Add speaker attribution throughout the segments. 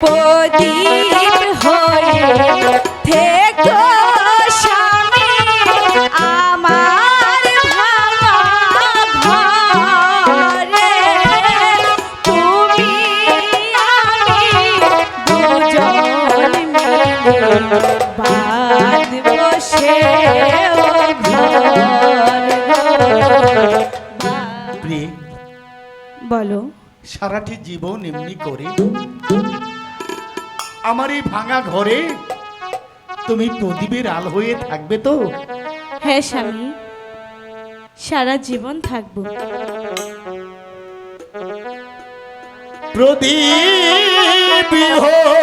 Speaker 1: প্রদীপ হয়ে থেকো স্বামী আমার ঘরে তুমি আমি দুজন
Speaker 2: সারাটি জীবন এমনি করে। আমার এই ভাঙা ঘরে? তুমি প্রদীপের আল হয়ে থাকবে তো?
Speaker 1: হ্যাঁ স্বামী। সারা জীবন থাকব।
Speaker 2: প্রদীপ হয়ে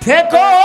Speaker 2: থেকো।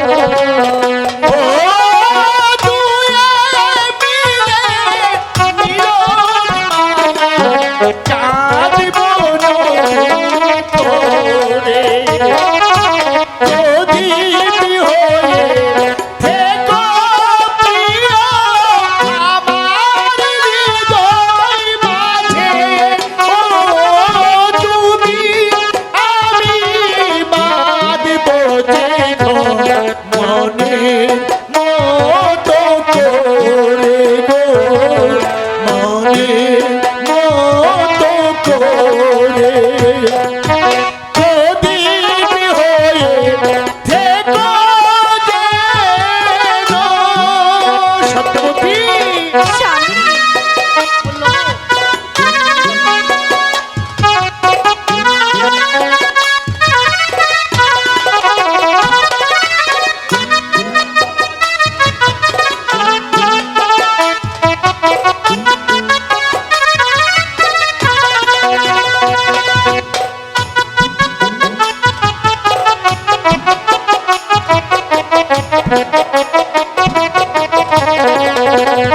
Speaker 2: Oh,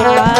Speaker 1: Bye.